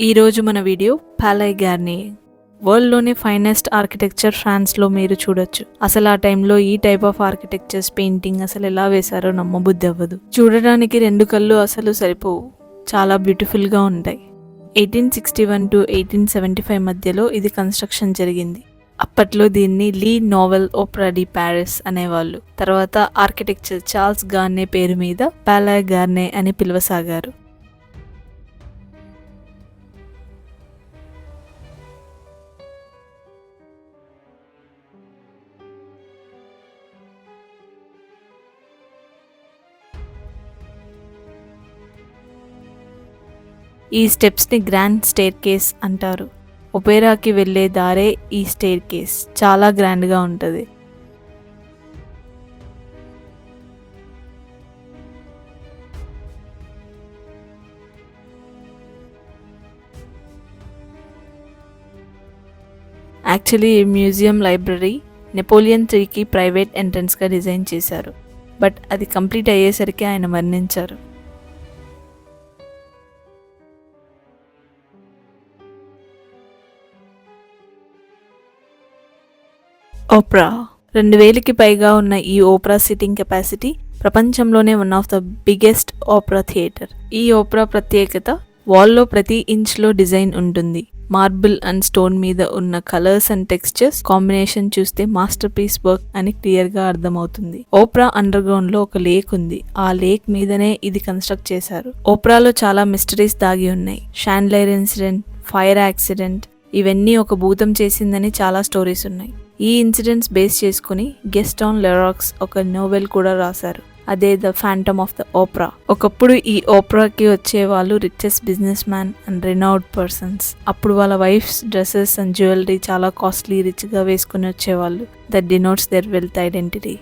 ఈరోజు మన video Palais Garnier. వరల్డ్లోనే ఫైనెస్ట్ ఆర్కిటెక్చర్ ఫ్రాన్స్లో మీరు చూడొచ్చు. అసలు ఆ టైంలో ఈ టైప్ ఆఫ్ ఆర్కిటెక్చర్స్ పెయింటింగ్ అసలు ఎలా వేశారో నమ్మబుద్ధి అవ్వదు చూడడానికి రెండు కళ్ళు అసలు సరిపోవు. చాలా బ్యూటిఫుల్గా ఉంటాయి. Eighteen sixty one to eighteen seventy five మధ్యలో ఇది కన్స్ట్రక్షన్ జరిగింది. అప్పట్లో దీన్ని Le Nouvel Opera de Paris అనేవాళ్ళు. తర్వాత ఆర్కిటెక్చర్ చార్ల్స్ గార్నే పేరు మీద ప్యాలా గార్నే అని పిలవసాగారు. ఈ స్టెప్స్ని గ్రాండ్ స్టేర్ కేస్ అంటారు. ఒపేరాకి వెళ్ళే దారే ఈ స్టేర్ కేస్. చాలా గ్రాండ్గా ఉంటుంది. యాక్చువల్లీ ఈ మ్యూజియం లైబ్రరీ నెపోలియన్ త్రీకి ప్రైవేట్ ఎంట్రన్స్గా డిజైన్ చేశారు. బట్ అది కంప్లీట్ అయ్యేసరికి ఆయన మరణించారు. ఓప్రా. రెండు వేలకి పైగా ఉన్న ఈ ఓప్రా సిట్టింగ్ కెపాసిటీ ప్రపంచంలోనే one of the biggest opera theatre. ఈ ఓప్రా ప్రత్యేకత వాల్లో ప్రతి ఇంచ్లో డిజైన్ ఉంటుంది. మార్బుల్ అండ్ స్టోన్ మీద ఉన్న కలర్స్ అండ్ టెక్స్చర్స్ కాంబినేషన్ చూస్తే మాస్టర్ పీస్ వర్క్ అని క్లియర్గా అర్థమవుతుంది. ఓప్రా అండర్ గ్రౌండ్లో ఒక లేక్ ఉంది. ఆ లేక్ మీదనే ఇది కన్స్ట్రక్ట్ చేశారు. ఓప్రాలో చాలా మిస్టరీస్ దాగి ఉన్నాయి. షాండ్లైర్ ఇన్సిడెంట్ ఫైర్ యాక్సిడెంట్ ఇవన్నీ ఒక భూతం చేసిందని చాలా స్టోరీస్ ఉన్నాయి. ఈ ఇన్సిడెంట్స్ బేస్ చేసుకుని గెస్ట్ ఆన్ లెరాక్స్ ఒక నోవెల్ కూడా రాశారు. అదే the phantom of the opera. ఒకప్పుడు ఈ ఓప్రాకి వచ్చే వాళ్ళు richest businessman and renowned persons అప్పుడు వాళ్ళ వైఫ్స్ డ్రెస్సెస్ అండ్ జ్యువెలరీ చాలా కాస్ట్లీ రిచ్గా వేసుకుని వచ్చేవాళ్ళు. That denotes their wealth identity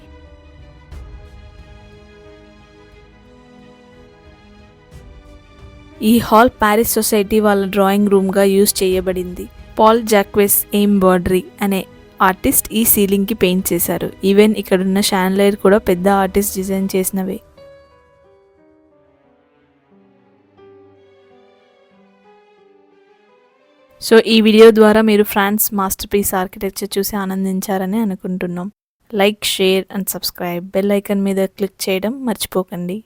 ఈ హాల్ ప్యారిస్ సొసైటీ వాళ్ళ డ్రాయింగ్ రూమ్గా యూజ్ చేయబడింది. పాల్ జాక్వెస్ ఎయిమ్ అనే ఆర్టిస్ట్ ఈ సీలింగ్కి పెయింట్ చేశారు. ఈవెన్ ఇక్కడున్న షాన్లైర్ కూడా పెద్ద ఆర్టిస్ట్ డిజైన్ చేసినవే. సో ఈ వీడియో ద్వారా మీరు ఫ్రాన్స్ మాస్టర్ పీస్ ఆర్కిటెక్చర్ చూసి ఆనందించారని అనుకుంటున్నాం. Like share and subscribe bell icon మీద క్లిక్ చేయడం మర్చిపోకండి.